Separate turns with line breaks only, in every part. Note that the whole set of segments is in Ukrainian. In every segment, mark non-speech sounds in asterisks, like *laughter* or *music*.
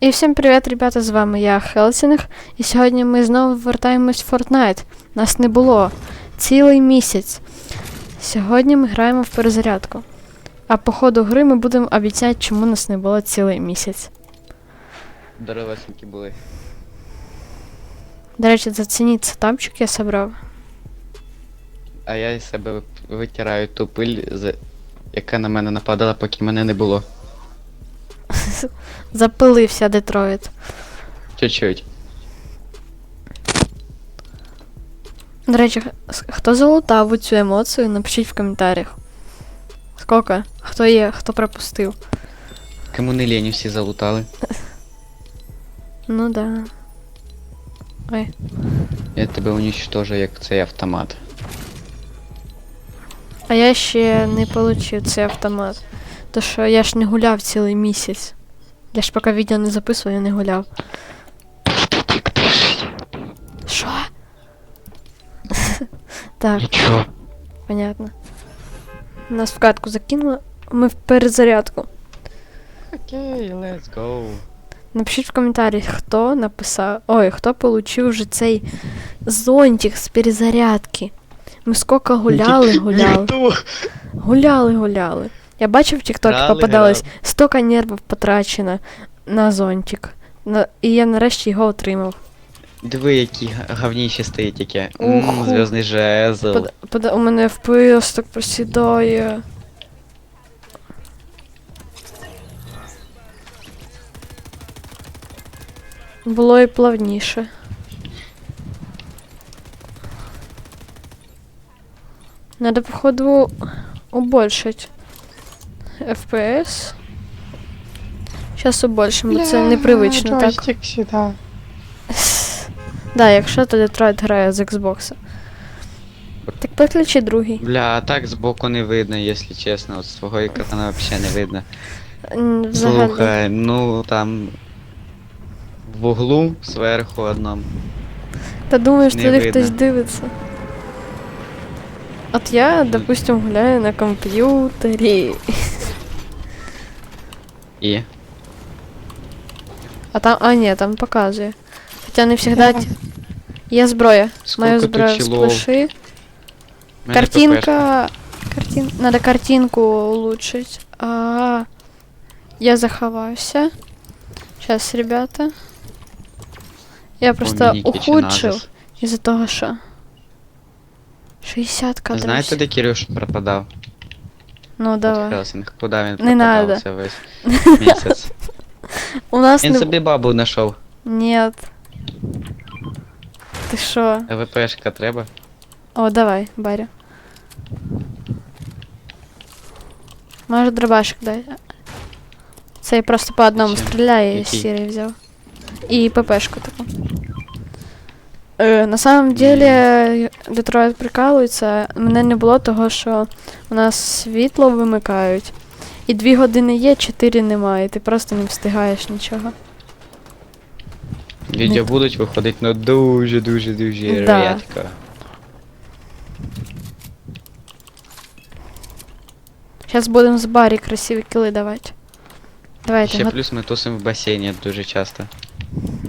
І всім привіт, ребята, з вами я Хелсінг, і сьогодні ми знову вертаємось в Fortnite. Нас не було цілий місяць. Сьогодні ми граємо в перезарядку. А по ходу гри ми будемо обіцяти, чому нас не було цілий місяць.
Дорогесенькі були.
До речі, зацініть сетапчик я собрав.
А я із себе витираю ту пиль, яка на мене нападала, поки мене не було.
Запилився Детройт.
Чуть-чуть.
До речі, хто залутав цю емоцію, напишіть в коментарях. Скільки? Хто є, хто пропустив.
Кому не лені всі залутали. *laughs*
Ну да. Ой.
Я тебе уничтожу, як цей автомат.
А я ще не получив цей автомат. То що я ж не гуляв цілий місяць. Я ж поки відео не записував, я не гуляв. Що? *laughs* так,
Нічого.
понятно. Нас в катку закинуло, ми в перезарядку.
Окей, let's go.
Напишіть в коментарях, хто написав. Ой, хто получив вже цей зонтик з перезарядки. Ми скільки гуляли, гуляли. Гуляли, гуляли. Я бачив в
Грали,
попадалось стільки нервів потрачено на зонтик. На... І я нарешті його отримав.
Диви, які га- гавніші стоїть яке. Зв'язний жезл.
Под... Под... У мене FPS так посідає. Було і плавніше. Надо, походу, убольшить FPS. Сейчас убольшим, бо це непривично так.
Сюда.
Да, якщо то Детройт грає з Xbox. Так підключи другий.
Бля, а так збоку не видно, якщо чесно. От з твого екрана взагалі не видно.
Взагалі.
Слухай, ну там. В углу зверху одному.
Та думаєш,
Не
туди
видно.
хтось дивиться. От я, допустим, гуляю на комп'ютері.
І.
А там. А, ні, там показує. Хоча не завжди.
Да.
Є зброя. Маю
Скільки
зброю
тут
з
чолов?
плеши.
Мене ППшка.
Картинка. Картин... Надо картинку улучшить. А, я заховався. Сейчас, ребята. Я просто
Поміняки чи
ухудшив
назис.
із-за того, що. 60 кадрів.
Знаєте, де Кирюш пропадав?
Ну, давай.
Хелсинг, куди він
Не надо.
пропадав *laughs* це весь місяць?
У нас
Він
не...
собі бабу знайшов.
Нет. Ти що?
ВПшка треба.
О, давай, Баря. Може дробашик дай. Це я просто по одному
Зачем?
стріляю і
Який?
сірий взяв. І ППшку таку. Е, на самом деле, Детройт прикалується. Мене не було того, що у нас світло вимикають. І дві години є, чотири немає. Ти просто не встигаєш нічого.
Відео будуть виходити, ну дуже, дуже, дуже
Да.
рідко.
Зараз будемо з Барі красиві кіли давати. Давайте,
Ще
го-
плюс ми тусимо в басейні дуже часто.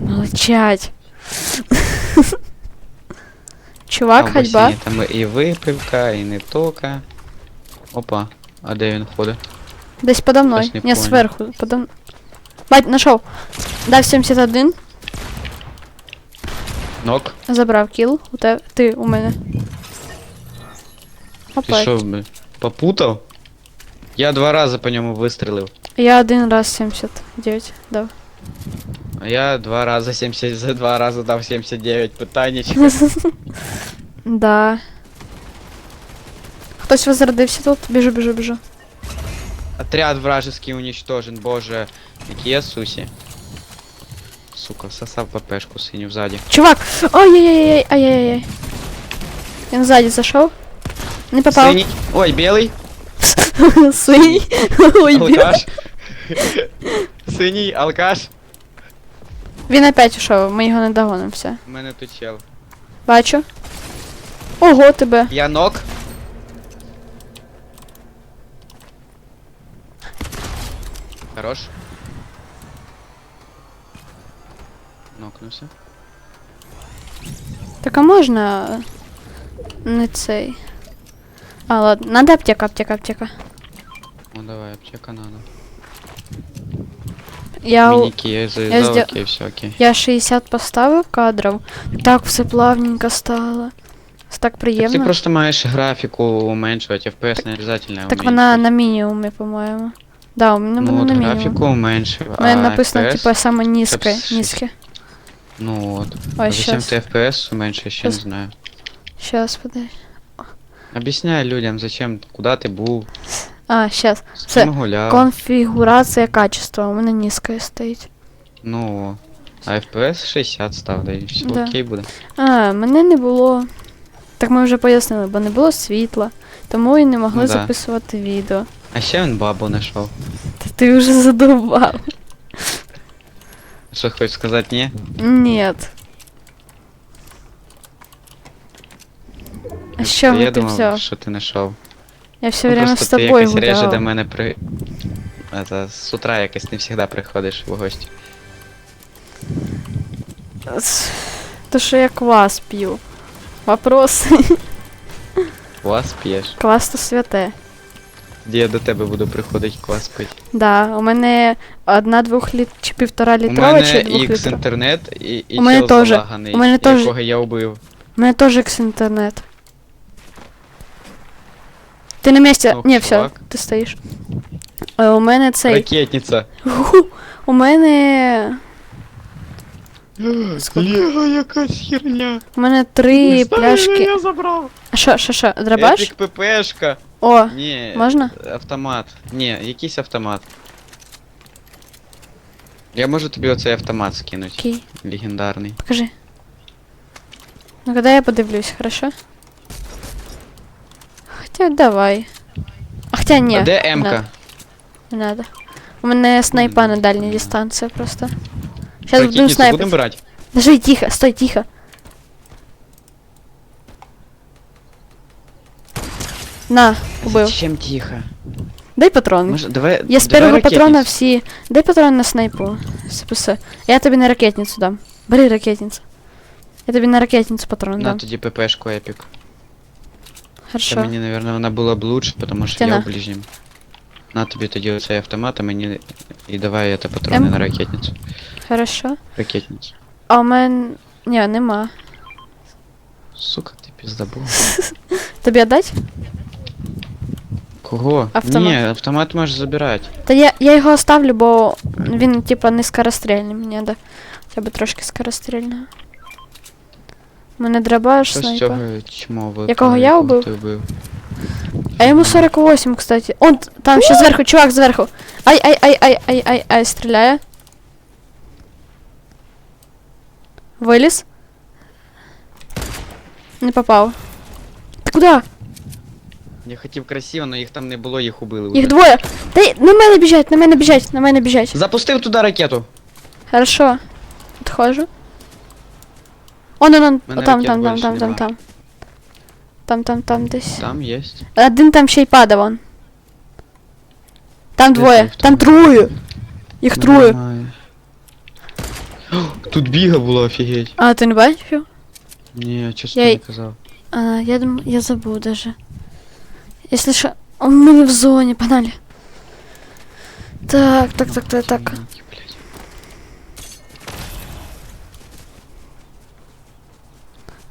Молчать. Чувак, ходьба.
там і випивка, і не тока. Опа, а де він ходить?
Десь подо мною.
Не
Не, сверху. Подо... Бать, нашов. Дав 71.
Нок?
Забрав кіл. У тебе. Ти у мене.
Ти що, бля, попутав? Я два рази по ньому вистрілив.
Я один раз 79 дав.
А я два рази 70, за два рази дав 79 питання. *laughs*
да. Хтось возродився тут. Біжу, біжу, біжу.
Отряд вражеский уничтожен, боже. Які я сусі. Сука, сосав ППшку синю ззаді.
Чувак! Ой-ой-ой, ай-яй-яй. Він ззаді зайшов. Не попав.
Синій. Ой, білий. *laughs*
Синій. Ой, *laughs* білий.
Алкаш. Синій, алкаш.
Він опять ушов, ми його не догонимо все.
У мене тут чел.
Бачу. Ого, тебе.
Я нок. Хорош. Нокнувся.
Так а можна не цей. А, ладно, надо аптека, аптека, аптека.
Ну давай, аптека надо.
Я,
Мініки я
зде-
окей, все окей.
я 60 поставив кадрів. Так все плавненько стало. Це так
Так ти
приємно.
просто маєш графіку уменшувати, FPS не обов'язково
Так вона на мінімумі, по-моєму. Да, у мене
Ну
було
от
на мінімум.
графіку уменшив,
У мене
а
написано,
FPS...
типа, саме низьке,
Це
низьке.
Ну от.
Ой,
зачем
щас.
ти FPS уменшив, ще не
Щас.
знаю.
Щас, подожди.
Об'ясняй людям, зачем, куди ти був,
А,
з
Це. Конфігурація качества. У мене низьке стоїть.
Ну, а FPS 60 став, да і все
Да.
окей буде.
А, мене не було. Так ми вже пояснили, бо не було світла, тому і не могли
Ну да.
записувати відео.
А ще він бабу знайшов.
Та ти вже задовбав.
Що хочеш сказати, ні?
Ні. А
я
ти взяв?
що ти знайшов.
Я все
Ну,
время
просто
з
ти
тобою
якось реже до мене при... Это, з утра якось не завжди приходиш в гості.
С- То що я квас п'ю. Вопрос. *laughs*
Квас п'єш.
Квас то святе.
Де я до тебе буду приходити квас пити.
Да, у мене одна двох літ чи півтора
У
літрова, чи двох
X
літрова.
інтернет і, і
У мене
чел
теж.
залаганий,
У мене теж.
якого я убив.
У мене теж ікс інтернет. Ти на місці.
Ох,
Ні, все,
чувак.
ти стоїш. Е, У мене цей.
Ракетниця.
У мене. *gasps*
Лего, якась херня.
У мене три пляшки.
Я забрав.
А що, що, що, драбаш?
Епік ППшка.
О,
Ні,
можна?
автомат. Ні, якийсь автомат. Я можу тобі оцей автомат скинути.
Окей,
Легендарний.
покажи. Ну, когда я подивлюсь, хорошо? Хотя давай. А хотя ні.
а де
не
М-ка?
надо, Не надо. У мене снайпа на дальній дистанції просто. Сейчас буду
Ракетницю
снайпить.
будемо брати?
Подожди, тихо, стой, тихо. На, убив.
Зачем тихо?
Дай патрон.
Може, давай,
Я з
давай
першого патрона
ракетницю.
всі. Дай патрон на снайпу. СПС. Я тобі на ракетницю дам. Бери ракетницю. Я тобі на ракетницю патрон
На
дам.
тоді ППшку Епік. Та
Хорошо.
мені, наверное, вона була б лучше, тому що
Тяна.
я в ближнім. На тобі тоді оцей автомат, а мені... І давай это патрони
М?
на ракетницю.
Хорошо.
Ракетницю.
А у мене. Ні, нема.
Сука, ти піздабула. *laughs*
Тобі дать?
Кого?
Автомат.
Ні, автомат можеш забирати.
Та я, я його оставлю, бо він, типа, не скорострільний. Мені да. Хоча б трошки скорострільного. Мене драбаш,
Що з
снайпа.
цього чмо
Якого я убив?
Ти вбив?
А йому 48, кстати. Он т- там ще зверху, чувак зверху. Ай, ай, ай, ай, ай, ай, ай, стріляє. Виліз. Не попав. Ти куди?
Я хотів красиво, але їх там не було, їх убили.
Їх
уже.
двоє. Та й на мене біжать, на мене біжать, на мене біжать.
Запустив туди ракету.
Хорошо. Підходжу. Он, он, он.
Мене
там, там, там, там, там,
нема.
там. Там, там, там десь.
Там є.
Один там ще й падав он. Там
Де
двоє,
там
там
хто?
троє. Їх троє.
Немає. О, Тут біга було, офігеть.
А, ти не бачив?
Ні, чесно
Я
не
й-
казав.
А, я думаю, я забыл даже. Если что, мы не в зоне, погнали. Так, так, так, так, так.
Ні, блядь.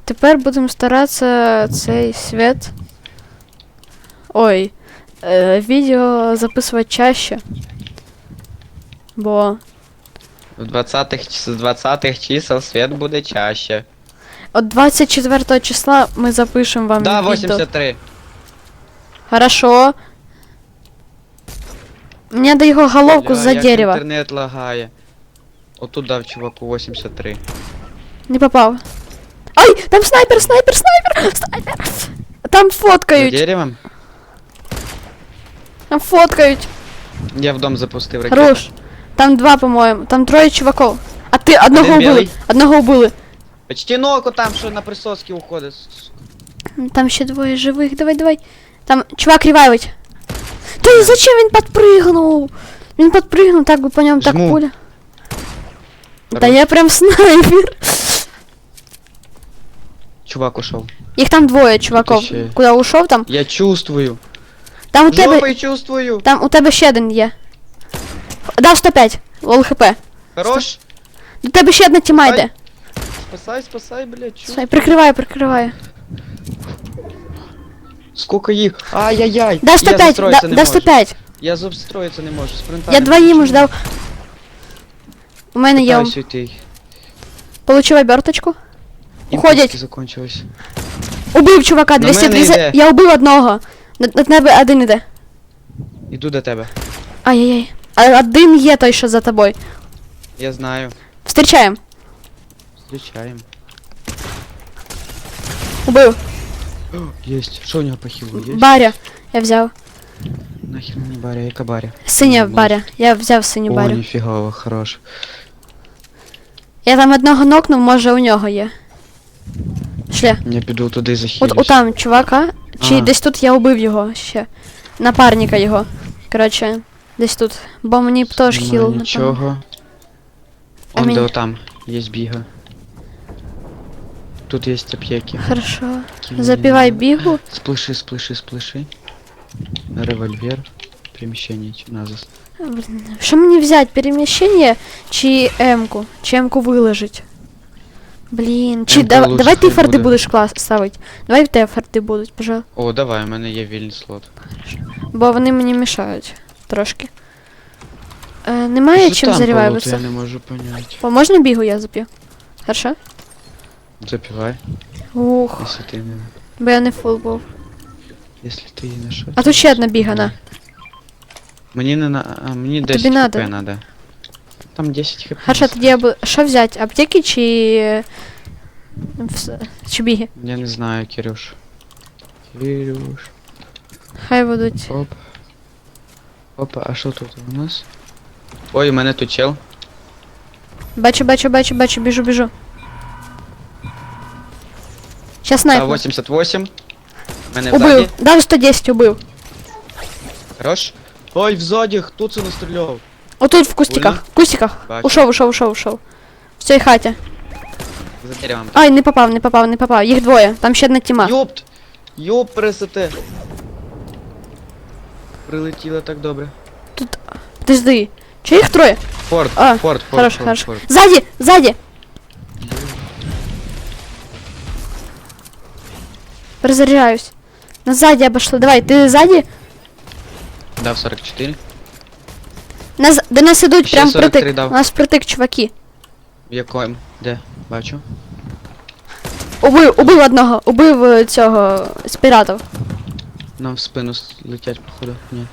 Тепер будемо старатися цей світ. Ой. Е, відео записувати чаще. Бо
В 20-х, з 20-х чисел світ буде чаще.
от 24 числа ми запишемо вам
Да,
відео.
83.
Хорошо. Мне надо его головку
Бля,
за
як
дерево.
Інтернет лагає. Отут дав чуваку 83.
Не попав. Ай, там снайпер, снайпер, снайпер, снайпер. Там
За
фоткають,
деревом?
там фоткають.
Я в дом запустив ракету.
Хорош. Там два, по-моєму. Там троє чуваков. А ти одного
Один
убили.
білий.
Одного убили.
Почти ноку там, що на присоски уходить.
Там ще двоє живих. Давай, давай. Там чувак ревайвить. Та зачем він підпригнув? Він підпригнув, так би по ньому так
Жму.
пуля. Та я прям снайпер.
Чувак ушов.
Їх там двоє, чуваков.
ще-
Куди ушов там?
Я чувствую.
Там у тебе.
Жопой чувствую.
Там у тебе ще один є. Дав 105. Лол хп.
Хорош.
До тебе ще одна тіма йде.
Спасай, спасай, блядь. чувствую.
Стой, прикриваю, прикриваю.
Сколько їх? Ай-яй-яй.
Дав
Я
105,
застроїться
да, дав 105.
Я застроїться не можу. Спринтати.
Я двоїм ждав. У мене є.
Питаюсь уйти.
Получив оберточку. Уходять.
закончились.
Убив чувака,
На мене
230.
йде.
Я убив одного. На, на тебе один іде.
Іду до тебе.
Ай-яй-яй. А один є той, що за тобою.
Я знаю.
Встрічаємо.
Зустрічаємо.
Убив. *gasps*
Єсть. Що у нього по хілу? Єсть?
Баря. Я взяв.
Нахер мені баря, яка баря?
Синя
Ну,
баря. Я взяв синю
О,
барю.
ніфігово, хорош.
Я там одного нокнув, може у нього є. Шлях.
Я піду туди захилюсь.
От отам чувака, чи
А.
десь тут я убив його ще. Напарника його. Коротше, десь тут. Бо мені б теж хіл.
Нічого.
А
Он де
мені-
отам. Є біга. Тут є аптеки.
Хорошо. Запівай
надо.
бігу.
Сплиши, сплиши, сплиши. Револьвер. Переміщення назас.
Блін, Що мені взяти? Переміщення чи М-ку? Чи М-ку виложить? Блін, чи
М-ка лучше
давай ти
хай
фарти
буде.
будеш клас ставити. Давай в тебе фарти будуть, пожалуйста.
О, давай, у мене є вільний слот.
Бо вони мені мішають трошки. Е, немає
Що
чим
там луту,
зарівайватися.
Я не можу поняти.
О, можна бігу я зап'ю? Хорошо?
Запивай,
Ух,
якщо ти не...
бо я не фул був.
Якщо ти не що.
А тут ще одна бігана.
Мені не на... А, мені
тобі
10
надо?
хп надо. Там 10 хп.
Хорошо, тоді я буду. Що взяти? Аптеки чи. е, Чи біги?
Я не знаю, Кирюш. Кирюш.
Хай будуть.
Оп. Опа, а що тут у нас? Ой, у мене тут чел.
Бачу, бачу, бачу, бачу, біжу, біжу.
А,
снайпер.
88. Мене
Убив. Дав 110, убив.
Хорош. Ой, взаді, хто це настріляв?
Отут в кустиках. В кустиках.
Бачу.
Ушов, ушов, ушов, ушов. В цій хаті.
За деревом.
Ай, не попав, не попав, не попав. Їх двоє. Там ще одна тіма.
Йопт! Йоп, пресете. Прилетіло так добре.
Подожди. Чи їх троє?
Форд,
А,
форд, форд,
хорошо,
форд,
хорошо.
форд.
Ззаді, ззаді. Перезаряжаюсь. На сзади обошло. Давай, ти ззаді?
Дав 44.
Нас, до нас ідуть
Ще
прям
43
притик.
дав.
У нас притик, чуваки.
В якому? Де? Бачу.
Убив, убив одного, убив е, цього з піратів.
Нам в спину с- летять, походу. Ні.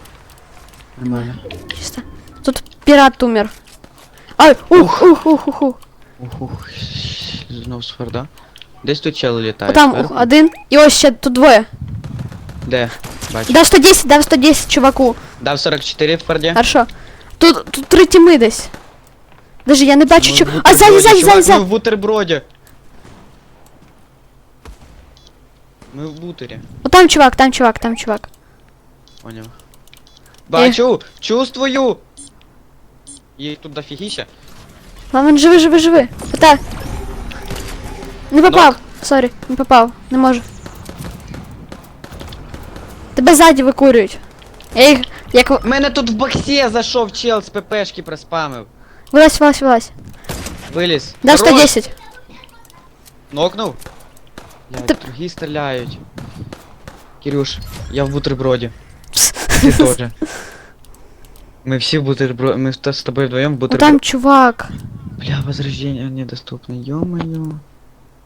Нормально.
Чисто. Тут пірат умер. Ай, ух, ух, ух, ух, ух.
Ух, ух. Знов з форда. Десь тут чели літають. Зверху.
ух, один. І ось ще тут двоє.
Де? Бачу.
Дав 110, дав 110 чуваку.
Дав 44 в форді.
Хорошо. Тут, тут три тіми десь. Даже я не бачу,
Ми
що.
в
А ззаді,
бутерброді,
ззаді,
чувак,
ззаді,
Ми
ззаді.
в бутерброді. Ми в бутері.
Отам чувак, там чувак, там чувак.
Поняв. Бачу! Чувствую! Їх тут дофігіща.
Ладно, живи, живи, живи. Ота. Не попав. Сорі, не попав. Не можу. Тебе ззаді викурюють. Я їх. Як. в-
Мене тут в боксі зайшов чел з ППшки проспамив.
Вилазь, вилазь, вилазь.
Виліз. Хорош.
110.
Нокнув? Блядь,
Ти-
другі стріляють. Кирюш, я в бутерброді. Ти *laughs* теж. Ми всі в бутерброді. Ми з з тобою вдвоєм в
Ну
бутерброді.
там чувак.
Бля, возрождение недоступно, ё-моё.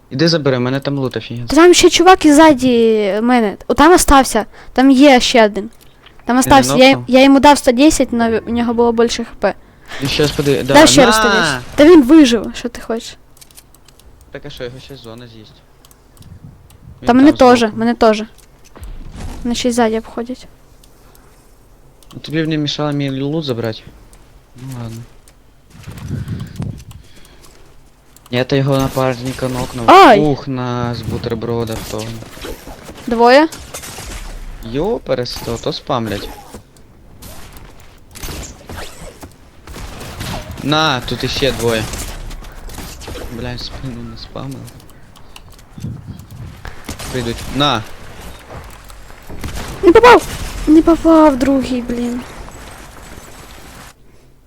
Іди забери, мене там лут.
Та там ще чувак і ззаді мене. О, там остався. Там є ще один. Там остався. Я,
нокнув?
я йому дав 110, але у нього було більше хп.
І щас поди... Да,
Дай ще раз
на!
110. Та він вижив, що ти хочеш.
Так а що, його ще зона з'їсть. Він
Та мене
там
теж,
збоку.
мене теж. Мене ще й ззаді обходять.
Ну, Тобі б не мішало мій лут забрати. Ну ладно. Я то його напарника нокнув.
Ай!
Ух, на з бутерброда то.
Двоє.
Йо, пересто, то спамлять. На, тут іще двоє. Блядь, спину не спамив. Прийдуть. На!
Не попав! Не попав другий, блін.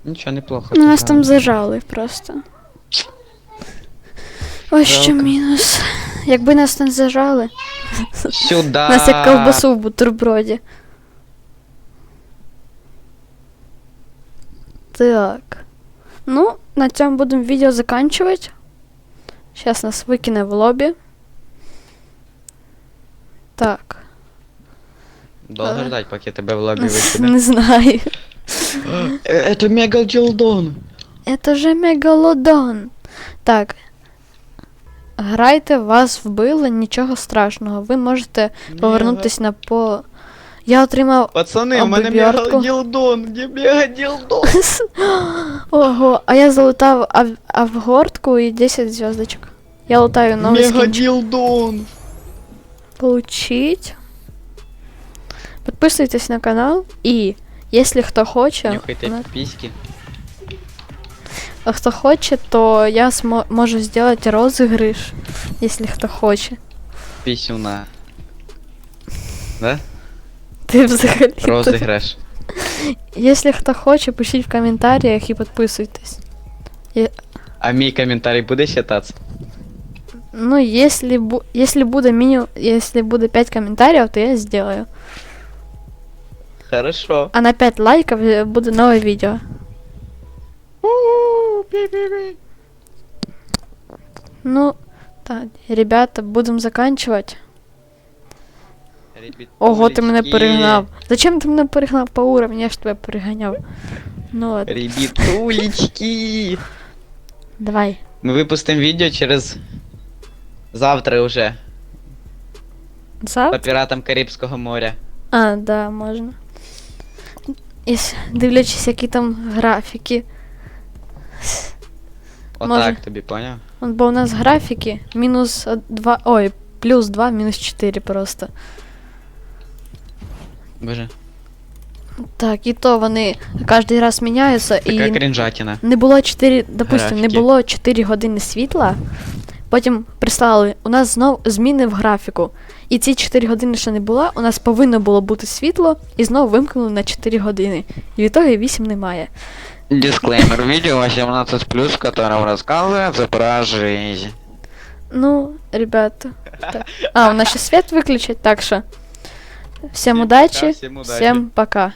Нічого, неплохо.
Ну, нас там зажали просто. Ось що мінус. Якби нас не зажали,
Сюда!
нас як ковбасу в бутерброді. Так. Ну, на цьому будемо відео заканчувати. Зараз нас викине в лобі. Так.
Довго ждать, поки тебе в лобі викине. *laughs*
Не знаю. *gasps*
Е, Это мегалділдон.
Это же мегалодон. Так. Грайте, вас вбили, нічого страшного. Ви можете повернутись на по. Я отримав.
Пацани, у мене
Обвертку.
мегалділдон, де мегалділдон? *laughs*
Ого, а я залутав ав... авгортку і 10 зв'язочок. Я лутаю новий скінчик.
Мегалділдон.
Получить. Підписуйтесь на канал і, якщо хто хоче,
Нюхайте
на-
піськи.
А хто хоче, то я смо- можу зробити розіграш, якщо хто хоче.
Пісюна. Да?
Ти взагалі.
Розіграш.
Якщо хто хоче, пишіть в коментарях і підписуйтесь.
А мій коментарій буде считатися?
Ну, если, бу- если буде мінімум, если буде 5 коментарів, то я сделаю.
Хорошо.
А на 5 лайків е, буде нове відео. Ну, так, ребята, будемо заканчувати. Ого, ти мене перегнав. Зачем ти мене перегнав по уровню? Я ж тебе переганяв. Ну ладно,
Ребятулечки.
давай.
Ми випустимо відео через завтра уже по
Завтра?
піратам Карибського моря.
А, да, можна. Із, дивлячись, які там графіки. Може.
Отак тобі, поняв?
От, бо у нас графіки мінус 2. Ой, плюс 2, мінус 4 просто.
Боже.
Так, і то вони кожен раз міняються
Така
і
крінжатіна.
не було 4, допустим, не
Графіки.
було 4 години світла. Потім прислали, у нас знов зміни в графіку. І ці 4 години ще не було, у нас повинно було бути світло, і знову вимкнули на 4 години. І в ітогі 8 немає.
Дисклеймер. Видео 18+, в котором рассказывается про жизнь.
Ну, ребята. Так. А, у нас ще світ виключать, так що. Всім
Всім
удачі,
пока, всім удачі.
всім пока.